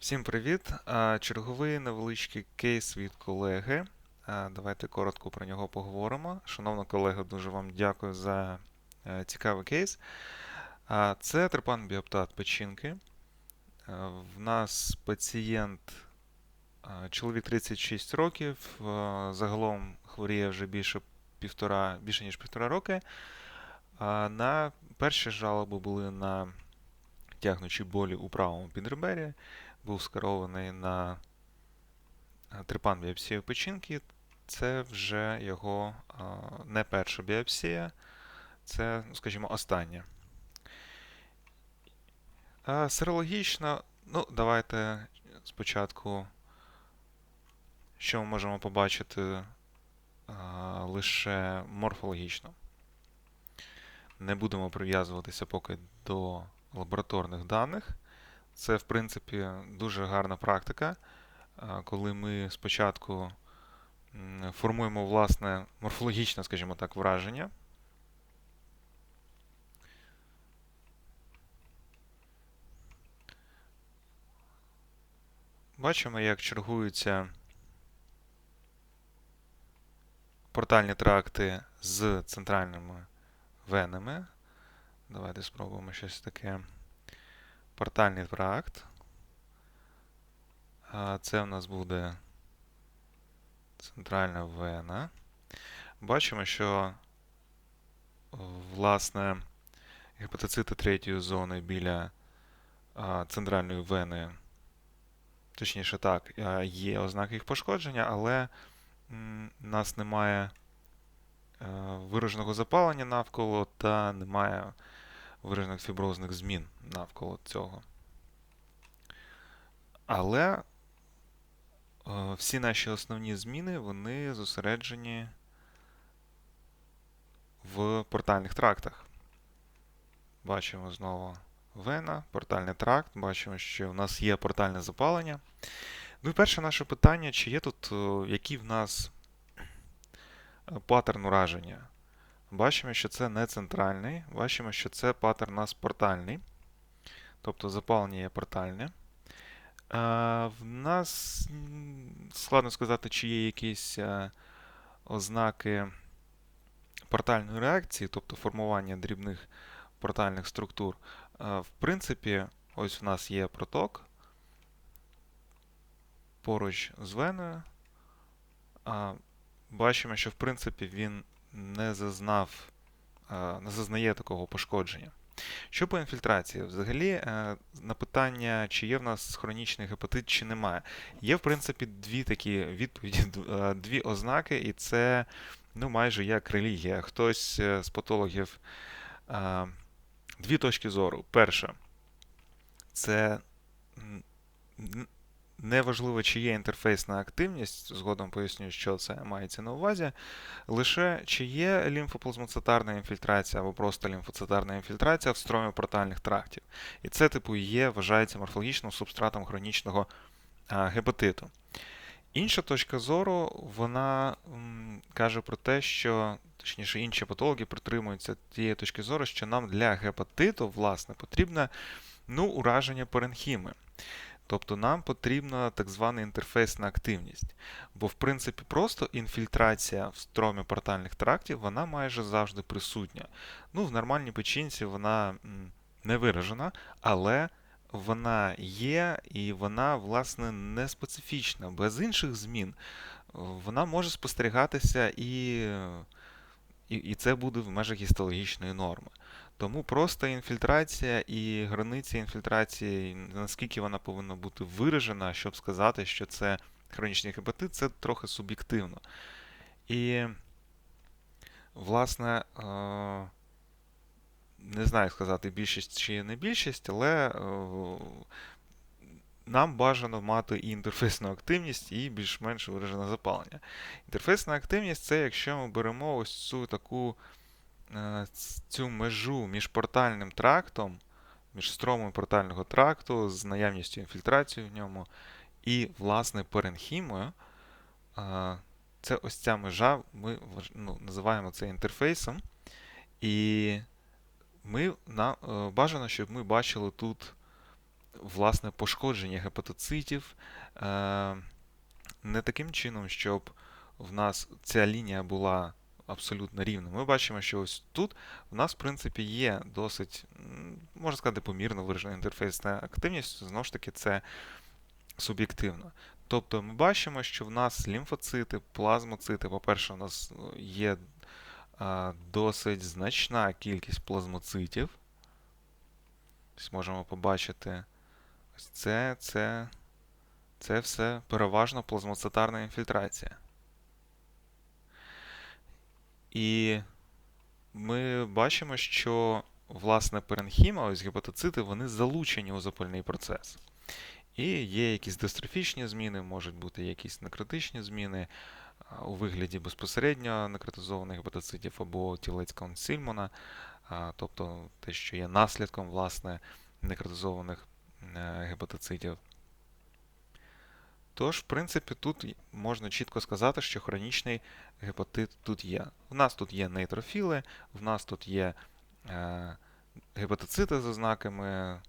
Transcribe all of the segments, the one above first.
Всім привіт! Черговий невеличкий кейс від колеги. Давайте коротко про нього поговоримо. Шановна колега, дуже вам дякую за е, цікавий кейс. Це трепан біоптат печінки. В нас пацієнт, чоловік 36 років, загалом хворіє вже більше, півтора, більше ніж півтора роки. На перші жалоби були на тягнучі болі у правому підребері був скерований на е, трипан біопсію печінки. Це вже його а, не перша біопсія, це, ну, скажімо, остання. Серологічно, ну, давайте спочатку, що ми можемо побачити а, лише морфологічно. Не будемо прив'язуватися поки до лабораторних даних. Це, в принципі, дуже гарна практика, коли ми спочатку формуємо власне морфологічне, скажімо так, враження. Бачимо, як чергуються портальні тракти з центральними венами. Давайте спробуємо щось таке. Портальний. А Це в нас буде центральна вена. Бачимо, що власне гепатоцити третьої зони біля центральної вени, точніше так, є ознаки їх пошкодження, але у нас немає е, вираженого запалення навколо та немає виражених фіброзних змін навколо цього. Але е, всі наші основні зміни вони зосереджені в портальних трактах. Бачимо знову вена, портальний тракт, бачимо, що в нас є портальне запалення. Ну і перше наше питання: чи є тут е, який в нас е, паттерн ураження? Бачимо, що це не центральний, бачимо, що це паттерн у нас портальний. Тобто запалення є портальне. А, В нас складно сказати, чи є якісь а, ознаки портальної реакції, тобто формування дрібних портальних структур. А, В принципі, ось в нас є проток поруч з веною. Бачимо, що в принципі він не зазнав, не зазнає такого пошкодження. Що по інфільтрації? Взагалі, е, на питання, чи є в нас хронічний гепатит, чи немає. Є, в принципі, дві такі відповіді, е, дві ознаки, і це ну, майже як релігія. Хтось е, з патологів е, дві точки зору. Перша, це неважливо, чи є інтерфейсна активність, згодом поясню, що це мається на увазі. Лише чи є лімфоплазмоцитарна інфільтрація або просто лімфоцитарна інфільтрація в стромі портальних трактів. І це, типу, є, вважається морфологічним субстратом хронічного гепатиту. Інша точка зору, вона м, каже про те, що, точніше, інші патологи притримуються тієї точки зору, що нам для гепатиту, власне, потрібне ну, ураження паренхіми. Тобто нам потрібна так звана інтерфейсна активність. Бо, в принципі, просто інфільтрація в стромі портальних трактів, вона майже завжди присутня. Ну, в нормальній печінці вона не виражена, але вона є і вона, власне, не специфічна. Без інших змін е, вона може спостерігатися і, і, і це буде в межах гістологічної норми. Тому просто інфільтрація і границя інфільтрації, наскільки вона повинна бути виражена, щоб сказати, що це хронічний гепатит, це трохи суб'єктивно. І, власне, е, не знаю, сказати, більшість чи не більшість, але е, нам бажано мати і інтерфейсну активність, і більш-менш виражене запалення. Інтерфейсна активність це якщо ми беремо ось цю таку цю межу між портальним трактом, між стромом портального тракту, з наявністю інфільтрації в ньому, і, власне, паренхімою, е, це ось ця межа, ми ну, називаємо це інтерфейсом. І ми, на, е, бажано, щоб ми бачили тут власне пошкодження гепатоцитів е, не таким чином, щоб в нас ця лінія була абсолютно рівна. Ми бачимо, що ось тут в нас, в принципі, є досить, можна сказати, помірно виражена інтерфейсна активність, знову ж таки, це суб'єктивно. Тобто ми бачимо, що в нас лімфоцити, плазмоцити, по-перше, у нас ну, є досить значна кількість плазмоцитів. Можемо побачити це, це, це все переважно плазмоцитарна інфільтрація. І ми бачимо, що власне перенхіма, ось гепатоцити, вони залучені у запальний процес. І є якісь дистрофічні зміни, можуть бути якісь некритичні зміни у вигляді безпосередньо некритизованих гепатоцитів або тілець Сільмона, тобто те, що є наслідком власне некритизованих е, гепатоцитів. Тож, в принципі, тут можна чітко сказати, що хронічний гепатит тут є. В нас тут є нейтрофіли, в нас тут є е, гепатоцити з ознаками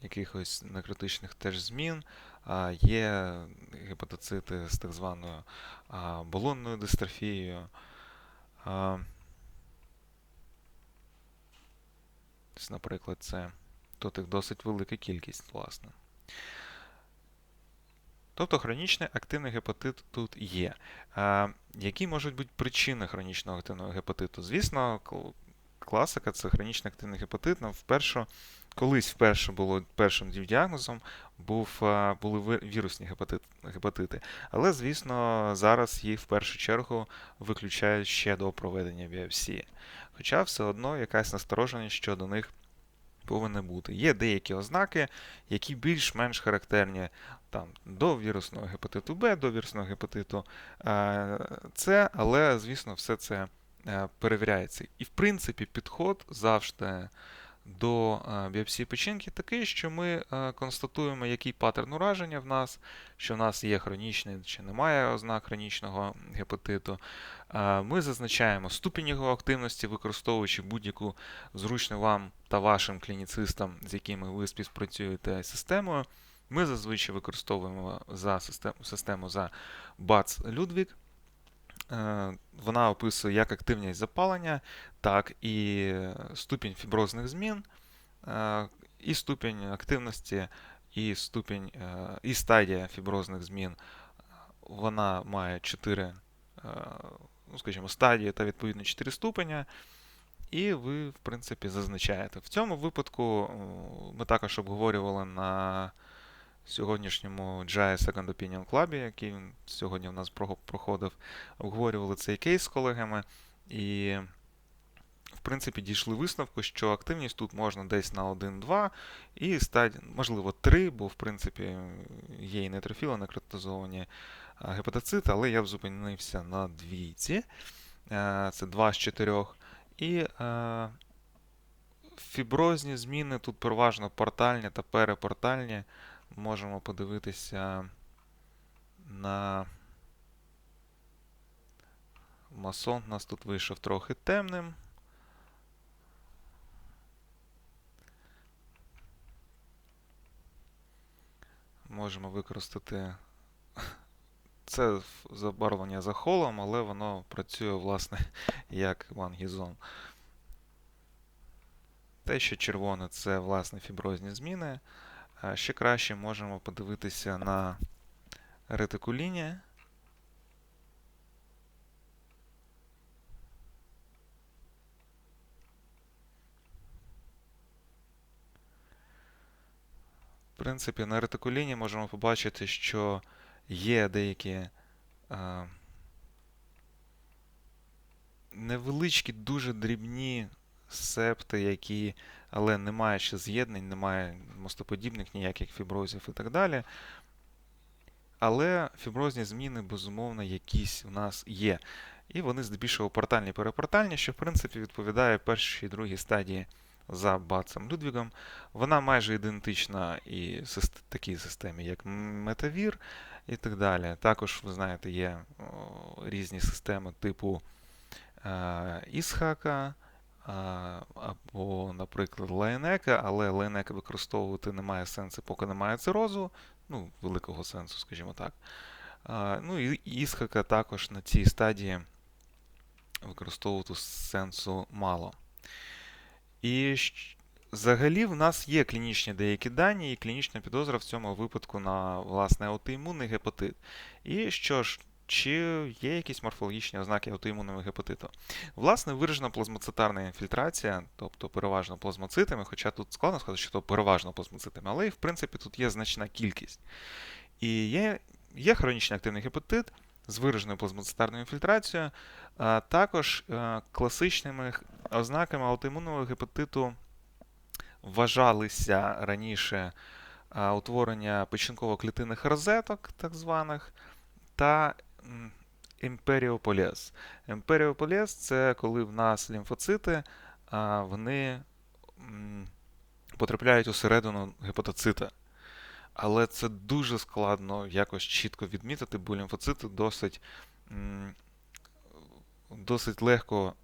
якихось некритичних теж змін, е, є гепатоцити з так званою е, болонною дистрофією. Е, Наприклад, це тут їх досить велика кількість, власне. Тобто хронічний активний гепатит тут є. А, Які можуть бути причини хронічного активного гепатиту? Звісно, класика це хронічний активний гепатит. Нам вперше, колись вперше було першим діагнозом був, були вірусні гепатит, гепатити. Але, звісно, зараз їх в першу чергу виключають ще до проведення біопсії. Хоча все одно якась настороженість щодо них повинна бути. Є деякі ознаки, які більш-менш характерні там, до вірусного гепатиту Б, до вірусного гепатиту е, С, але, звісно, все це е, перевіряється. І, в принципі, підход завжди до е, біопсії печінки такий, що ми констатуємо, який паттерн ураження в нас, що в нас є хронічний чи немає ознак хронічного гепатиту. Ми зазначаємо ступінь його активності, використовуючи будь-яку зручну вам та вашим клініцистам, з якими ви співпрацюєте системою. Ми зазвичай використовуємо за систему систему за Ludwig. Е, вона описує як активність запалення, так і ступінь фіброзних змін, е, і ступінь активності, і ступінь, е, і стадія фіброзних змін. Вона має 4 ну, скажімо, стадії та відповідно 4 ступеня. І ви, в принципі, зазначаєте. В цьому випадку ми також обговорювали на сьогоднішньому GI Second Opinion Club, який сьогодні в нас проходив, обговорювали цей кейс з колегами. І, в принципі, дійшли висновку, що активність тут можна десь на 1-2 і стадія, можливо, 3, бо, в принципі, є і нейтрофіли, некротизовані гепатоцити, але я б зупинився на двійці. Е, це 2 з 4. І е, фіброзні зміни тут переважно портальні та перепортальні можемо подивитися на масон. У нас тут вийшов трохи темним. Можемо використати це забарвлення за холом, але воно працює, власне, як вангізон. Те, що червоне, це, власне, фіброзні зміни. Ще краще можемо подивитися на ретикуліні. В принципі, на ретикуліні можемо побачити, що є деякі а, невеличкі, дуже дрібні септи, які, але немає ще з'єднань, немає мостоподібних ніяких фіброзів і так далі. Але фіброзні зміни, безумовно, якісь у нас є. І вони здебільшого портальні перепортальні, що в принципі відповідає першій і другій стадії за Бацем Людвігом. Вона майже ідентична і такій системі, як Метавір і так далі. Також, ви знаєте, є різні системи типу е, Ісхака. Або, наприклад, лайнека, але лайнека використовувати немає сенсу, поки немає цирозу, ну, великого сенсу, скажімо так. Ну і ісхака також на цій стадії використовувати сенсу мало. І взагалі в нас є клінічні деякі дані, і клінічна підозра в цьому випадку на власне аутоімунний гепатит. І що ж, чи є якісь морфологічні ознаки аутоімунного гепатиту? Власне, виражена плазмоцитарна інфільтрація, тобто переважно плазмоцитами, хоча тут складно сказати, що то переважно плазмоцитами, але в принципі тут є значна кількість. І є є хронічний активний гепатит з вираженою плазмоцитарною інфільтрацією, а також е, класичними ознаками аутоімунного гепатиту вважалися раніше утворення печінково-клітинних розеток, так званих, та імперіополез. Імперіополез це коли в нас лімфоцити вони потрапляють усередину гепатоцита. Але це дуже складно якось чітко відмітити, бо лімфоцити досить досить легко,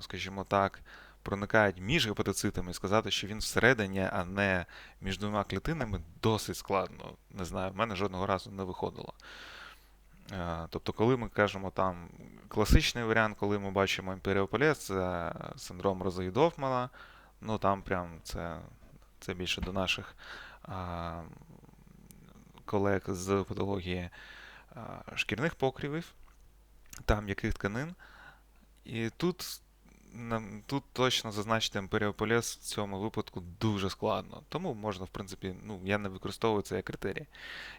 скажімо так, проникають між гепатоцитами і сказати, що він всередині, а не між двома клітинами, досить складно. Не знаю, в мене жодного разу не виходило. Тобто, коли ми кажемо там класичний варіант, коли ми бачимо імперіополіс, це синдром Розаї Дофмана, ну там прям це це більше до наших а, колег з патології а, шкірних покрівів, там яких тканин. І тут тут точно зазначити емперіополіс в цьому випадку дуже складно. Тому можна, в принципі, ну, я не використовую це як критерій.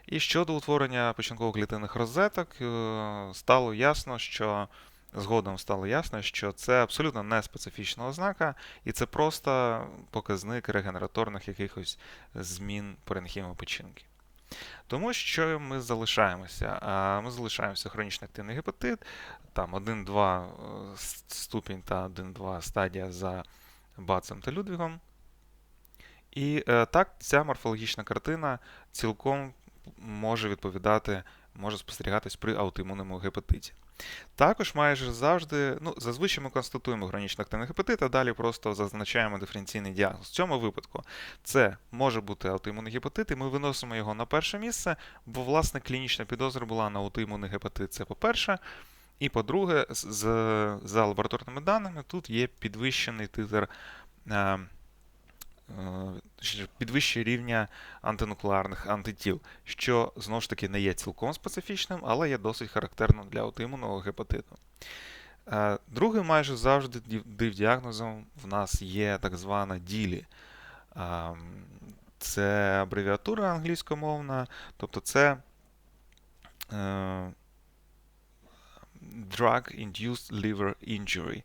І щодо утворення печінково-клітинних розеток, е, стало ясно, що. Згодом стало ясно, що це абсолютно не специфічна ознака, і це просто показник регенераторних якихось змін паренхіму печінки. Тому що ми залишаємося. Ми залишаємося хронічний активний гепатит, там 1-2 е, ступінь та 1-2 стадія за Бацем та Людвігом. І е, так, ця морфологічна картина цілком може відповідати, може спостерігатись при аутоімунному гепатиті. Також майже завжди, ну, зазвичай ми констатуємо хронічно активний гепатит, а далі просто зазначаємо диференційний діагноз. В цьому випадку це може бути аутоімунний гепатит, і ми виносимо його на перше місце, бо, власне, клінічна підозра була на аутоімунний гепатит. Це по-перше. І по-друге, за лабораторними даними, тут є підвищений титр. Е, е, підвищення рівня антинуклеарних антитіл, що знову ж таки не є цілком специфічним, але є досить характерним для аутоімунного гепатиту. Е, другим майже завжди див-діагнозом в нас є так звана ділі. Це абревіатура англійськомовна, тобто це drug-induced liver injury,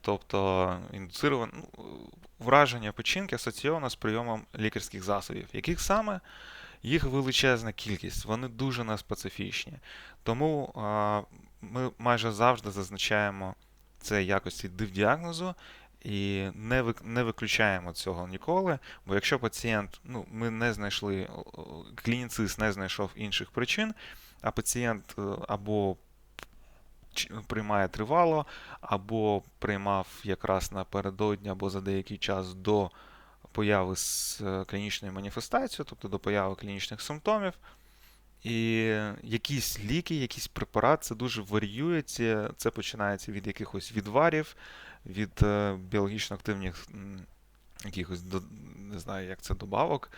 тобто індуцироване ну, враження печінки асоційовано з прийомом лікарських засобів, яких саме їх величезна кількість, вони дуже неспецифічні. Тому а, ми майже завжди зазначаємо це якості дивдіагнозу і не не виключаємо цього ніколи. Бо якщо пацієнт, ну, ми не знайшли, клініцист не знайшов інших причин, а пацієнт е, або приймає тривало, або приймав якраз напередодні, або за деякий час до появи з е, клінічною маніфестацією, тобто до появи клінічних симптомів. І якісь ліки, якісь препарат, це дуже варіюється. Це починається від якихось відварів, від е, біологічно активних якихось, не знаю, як це добавок,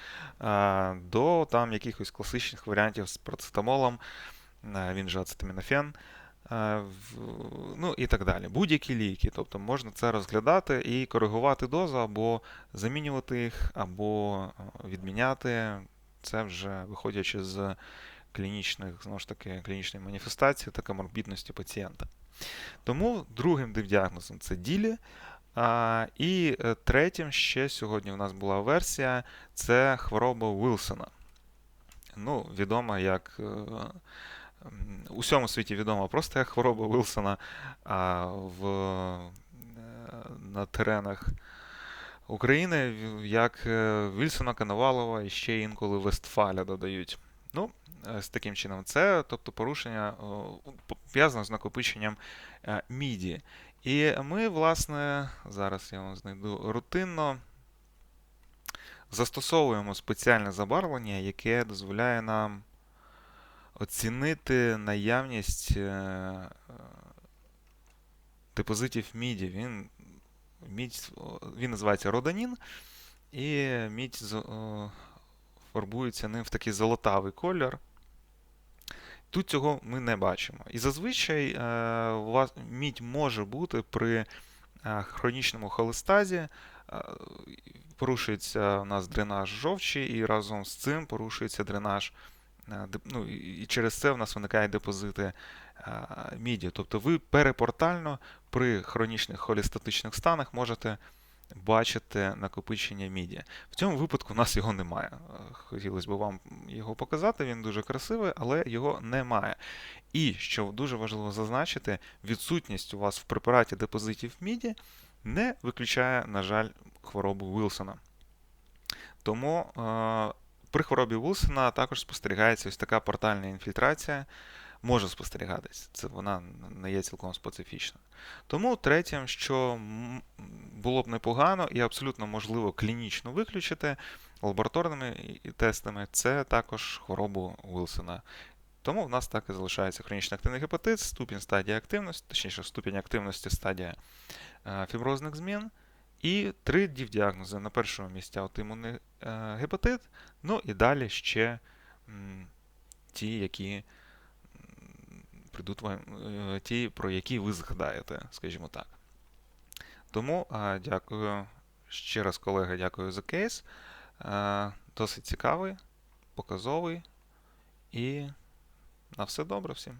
до там якихось класичних варіантів з процетамолом, е, він же ацетамінофен. Е, ну і так далі. Будь-які ліки. Тобто можна це розглядати і коригувати дозу, або замінювати їх, або е, відміняти. Це вже виходячи з клінічних, знову ж таки, клінічної маніфестації та коморбідності пацієнта. Тому другим дивдіагнозом це ділі. А, І е, третім ще сьогодні у нас була версія це хвороба Вилсона. Ну, Відома як у всьому світі відома просто як хвороба Вилсона а в, е, на теренах України, як е, Вільсона, Коновалова і ще інколи Вестфаля додають. Ну, з таким чином, це тобто порушення пов'язане з накопиченням міді. І ми, власне, зараз я вам знайду рутинно застосовуємо спеціальне забарвлення, яке дозволяє нам оцінити наявність е, депозитів міді. Він, мідь, він називається роданін, і мідь фарбується ним в такий золотавий колір. Тут цього ми не бачимо. І зазвичай е, мідь може бути при е, хронічному холестазі. Порушується у нас дренаж жовчі, і разом з цим порушується дренаж. Е, Ну, і через це в нас виникають депозити е, міді. Тобто ви перепортально при хронічних холестатичних станах можете бачити накопичення міді. В цьому випадку в нас його немає. Е, Хотілося б вам його показати, він дуже красивий, але його немає. І, що дуже важливо зазначити, відсутність у вас в препараті депозитів міді не виключає, на жаль, хворобу Вілсона. Тому при хворобі Вілсона також спостерігається ось така портальна інфільтрація. Може спостерігатись, це вона не є цілком специфічна. Тому третім, що було б непогано і абсолютно можливо клінічно виключити лабораторними тестами, це також хворобу Вілсона. Тому в нас так і залишається хронічний активний гепатит, ступінь стадії активності, точніше, ступінь активності стадія е, фіброзних змін. І три діагнози. На першому місці аутоімунний гепатит, ну і далі ще ті, які прийдуть вам, е, ті, про які ви згадаєте, скажімо так. Тому е, дякую ще раз, колеги, дякую за кейс. Е, Досить цікавий, показовий і на все добре всім.